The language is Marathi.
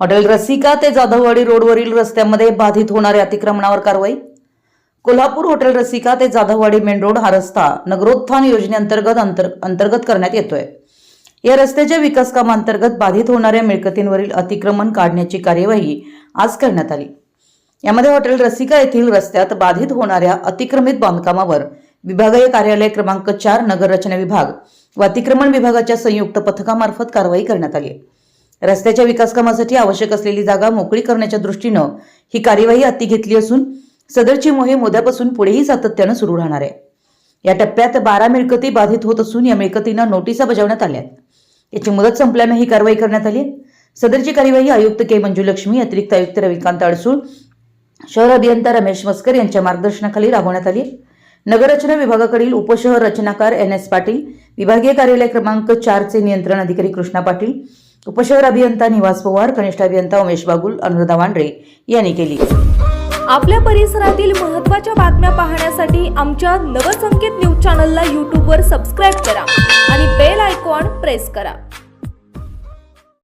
हॉटेल रसिका ते जाधववाडी रोडवरील रस्त्यामध्ये बाधित होणाऱ्या अतिक्रमणावर कारवाई? कोल्हापूर हॉटेल रसिका ते जाधववाडी मेन रोड हा रस्ता नगरोत्थान योजनेअंतर्गत अंतर अंतर्गत करण्यात येतोय. या रस्त्याच्या विकास कामांतर्गत बाधित होणाऱ्या मिळकतींवरील अतिक्रमण काढण्याची कार्यवाही आज करण्यात आली. यामध्ये हॉटेल रसिका येथील रस्त्यात बाधित होणाऱ्या अतिक्रमित बांधकामावर विभागीय कार्यालय क्रमांक चार नगर रचना विभाग व अतिक्रमण विभागाच्या संयुक्त पथकामार्फत कारवाई करण्यात आली रस्त्याच्या विकासकामासाठी आवश्यक असलेली जागा मोकळी करण्याच्या दृष्टीनं ही कार्यवाही हाती घेतली असून सदरची मोहीम उद्यापासून पुढेही सातत्यानं सुरू राहणार आहे. या टप्प्यात बारा मिळकती बाधित होत असून या मिळकतींना नोटिसा बजावण्यात आल्या याची मुदत संपल्यानं ही कारवाई करण्यात आली सदरची कार्यवाही आयुक्त के मंजुलक्ष्मी अतिरिक्त आयुक्त रविकांत अडसूळ शहर अभियंता रमेश मस्कर यांच्या मार्गदर्शनाखाली राबवण्यात आली नगररचना विभागाकडील उपशहर रचनाकार एन एस पाटील विभागीय कार्यालय क्रमांक चारचे नियंत्रण अधिकारी कृष्णा पाटील उपशहर अभियंता निवास पवार कनिष्ठ अभियंता उमेश बागुल अनुराधा वांड्रे यांनी केली. आपल्या परिसरातील महत्त्वाच्या बातम्या पाहण्यासाठी आमच्या नवसंकेत न्यूज चॅनलला यूट्यूबवर सबस्क्राईब करा आणि बेल आयकॉन प्रेस करा.